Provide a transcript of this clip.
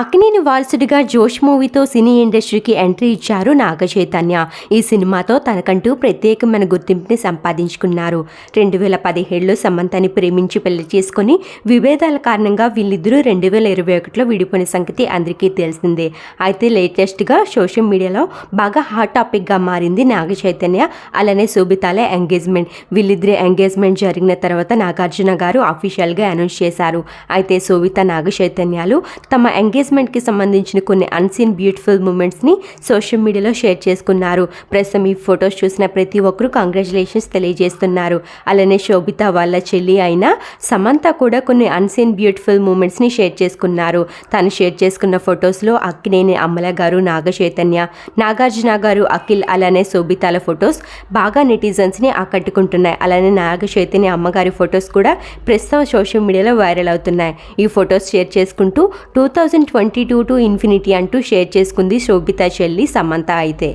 అక్కినేని వారసుడిగా జోష్ మూవీతో సినీ ఇండస్ట్రీకి ఎంట్రీ ఇచ్చారు నాగ చైతన్య. ఈ సినిమాతో తనకంటూ ప్రత్యేకమైన గుర్తింపుని సంపాదించుకున్నారు. రెండు వేల పదిహేడులో సమంతని ప్రేమించి పెళ్ళి చేసుకుని విభేదాల కారణంగా వీళ్ళిద్దరూ రెండు వేల ఇరవై ఒకటిలో విడిపోయిన సంగతి అందరికీ తెలిసిందే. అయితే లేటెస్ట్గా సోషల్ మీడియాలో బాగా హాట్ టాపిక్గా మారింది నాగ చైతన్య అలానే శోభితాల ఎంగేజ్మెంట్. వీళ్ళిద్దరి ఎంగేజ్మెంట్ జరిగిన తర్వాత నాగార్జున గారు అఫీషియల్గా అనౌన్స్ చేశారు. అయితే శోభిత నాగ చైతన్యాలు తమ ఎంగేజ్మెంట్కి సంబంధించిన కొన్ని అన్సీన్ బ్యూటిఫుల్ మూమెంట్స్ని సోషల్ మీడియాలో షేర్ చేసుకున్నారు. ప్రస్తుతం ఈ ఫొటోస్ చూసిన ప్రతి ఒక్కరూ కంగ్రాచులేషన్స్ తెలియజేస్తున్నారు. అలానే శోభిత వాళ్ళ చెల్లి అయిన సమంత కూడా కొన్ని అన్సీన్ బ్యూటిఫుల్ మూమెంట్స్ని షేర్ చేసుకున్నారు. తను షేర్ చేసుకున్న ఫొటోస్లో అక్కినేని అమ్మల గారు నాగ చైతన్య నాగార్జున గారు అఖిల్ అలానే శోభితాల ఫొటోస్ బాగా నెటిజన్స్ని ఆకట్టుకుంటున్నాయి. అలానే నాగ చైతన్య అమ్మగారి ఫొటోస్ కూడా ప్రస్తుతం సోషల్ మీడియాలో వైరల్ అవుతున్నాయి. ఈ ఫొటోస్ షేర్ చేసుకుంటూ two thousand twenty two to infinity అంటూ షేర్ చేసుకుంది శోభిత చెల్లి సమంత అయితే.